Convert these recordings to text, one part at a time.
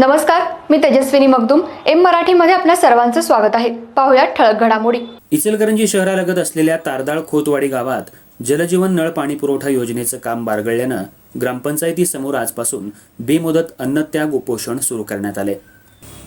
नमस्कार मी तेजस्विनी मगदुम. एम मराठीमध्ये आपल्या सर्वांचं स्वागत आहे. पाहुयात ठळक घडामोडी. इचलकरंजी शहरालगत असलेल्या तारदाळ खोतवाडी गावात जलजीवन नळ पाणी पुरवठा योजनेचं काम बारगळल्यानं ग्रामपंचायतीसमोर आजपासून बेमुदत अन्नत्याग उपोषण सुरू करण्यात आले.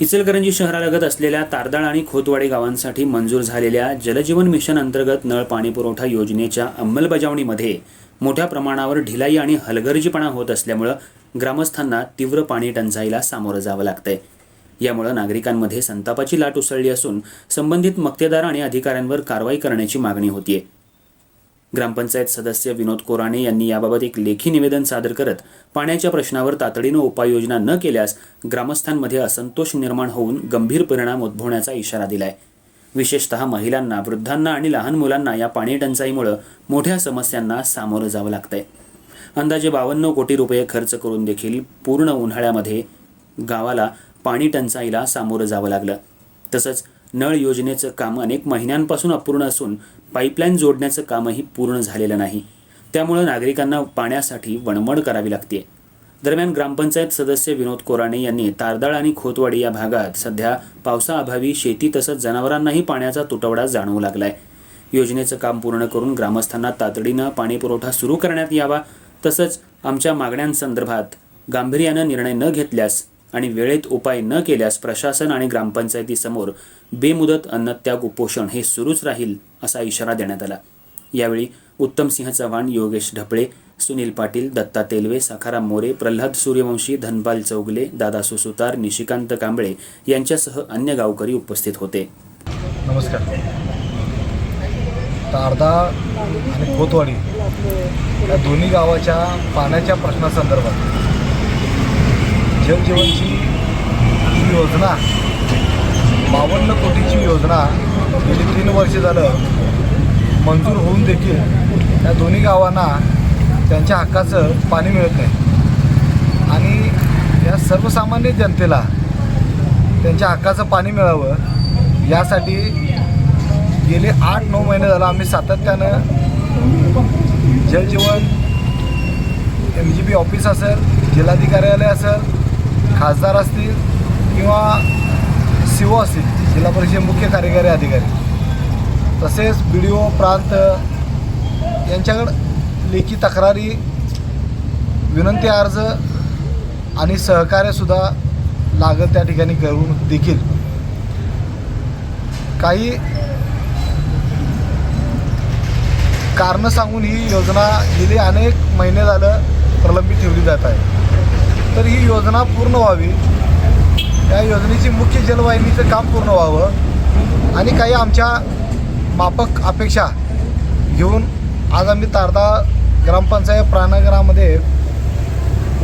इचलकरंजी शहरालगत असलेल्या तारदाळ आणि खोतवाडी गावांसाठी मंजूर झालेल्या जलजीवन मिशन अंतर्गत नळ पाणी पुरवठा योजनेच्या अंमलबजावणीमध्ये मोठ्या प्रमाणावर ढिलाई आणि हलगर्जीपणा होत असल्यामुळं ग्रामस्थांना तीव्र पाणी टंचाईला सामोरं जावं लागतंय. यामुळं नागरिकांमध्ये संतापाची लाट उसळली असून संबंधित मक्तेदार आणि अधिकाऱ्यांवर कारवाई करण्याची मागणी होतीये. ग्रामपंचायत सदस्य विनोद कोराणे यांनी याबाबत एक लेखी निवेदन सादर करत पाण्याच्या प्रश्नावर तातडीनं उपाययोजना न केल्यास ग्रामस्थांमध्ये असंतोष निर्माण होऊन गंभीर परिणाम उद्भवण्याचा इशारा दिलाय. विशेषतः महिलांना वृद्धांना आणि लहान मुलांना या पाणी टंचाईमुळं मोठ्या समस्यांना सामोरं जावं लागतंय. अंदाजे बावन्न कोटी रुपये खर्च करून देखील पूर्ण उन्हाळ्यामध्ये गावाला पाणी टंचाईला सामोरं जावं लागलं. तसंच नळ योजनेचं काम अनेक महिन्यांपासून अपूर्ण असून पाईपलाईन जोडण्याचं कामही पूर्ण झालेलं नाही. त्यामुळं नागरिकांना पाण्यासाठी वणवण करावी लागते दरम्यान ग्रामपंचायत सदस्य विनोद कोराणे यांनी तारदाळ आणि खोतवाडी या भागात सध्या पावसाअभावी शेती तसंच जनावरांनाही पाण्याचा तुटवडा जाणवू लागलाय. योजनेचं काम पूर्ण करून ग्रामस्थांना तातडीनं पाणीपुरवठा सुरू करण्यात यावा तसंच आमच्या मागण्यांसंदर्भात गांभीर्यानं निर्णय न घेतल्यास आणि वेळेत उपाय न केल्यास प्रशासन आणि ग्रामपंचायतीसमोर बेमुदत अन्नत्याग उपोषण हे सुरूच राहील असा इशारा देण्यात आला. यावेळी उत्तमसिंह चव्हाण योगेश ढपळे सुनील पाटील दत्ता तेलवे सखाराम मोरे प्रल्हाद सूर्यवंशी धनपाल चौगले दादा सुसुतार निशिकांत कांबळे यांच्यासह अन्य गावकरी उपस्थित होते. नमस्कार. तारदा आणि खोतवाडी या दोन्ही गावाच्या पाण्याच्या प्रश्नासंदर्भात जलजीवनची ही योजना बावन्न कोटीची योजना गेली तीन वर्ष झालं मंजूर होऊन देखील या दोन्ही गावांना त्यांच्या हक्काचं पाणी मिळत नाही. आणि या सर्वसामान्य जनतेला त्यांच्या हक्काचं पाणी मिळावं यासाठी गेले आठ नऊ महिने झालं आम्ही सातत्यानं Jaljeevan M G P office असेल जिल्हाधिकार्यालय असेल खासदार असतील किंवा सी ओ असतील जिल्हा परिषद मुख्य कार्यकारी अधिकारी. तसेच बी डी ओ प्रांत यांच्याकडं लेखी तक्रारी विनंती अर्ज आणि सहकार्यसुद्धा लागत त्या ठिकाणी करून देखील. काही कारणं सांगून ही योजना गेली अनेक महिने झालं प्रलंबित ठेवली जात आहे. तर ही योजना पूर्ण व्हावी. या योजनेची मुख्य जलवाहिनीचं काम पूर्ण व्हावं आणि काही आमच्या मापक अपेक्षा घेऊन आज आम्ही तारदा ग्रामपंचायत प्राणगरामध्ये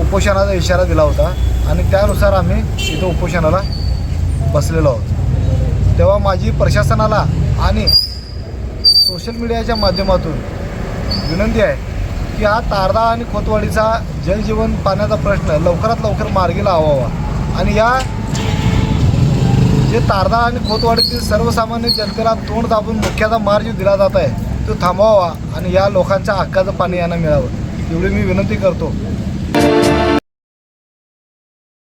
उपोषणाचा इशारा दिला होता आणि त्यानुसार आम्ही इथं उपोषणाला बसलेलो आहोत. तेव्हा माझी प्रशासनाला आणि सोशल मीडियाच्या माध्यमातून विनंती आहे की हा तारदा आणि खोतवाडीचा जलजीवन पाण्याचा प्रश्न लवकरात लवकर मार्गी लावावा आणि या जे तारदा आणि खोतवाडीतील सर्वसामान्य जनतेला तोंड दाबून मुख्याचा मार जो दिला जात आहे तो थांबवावा आणि या लोकांच्या हक्काचं पाणी यांना मिळावं. एवढी मी विनंती करतो.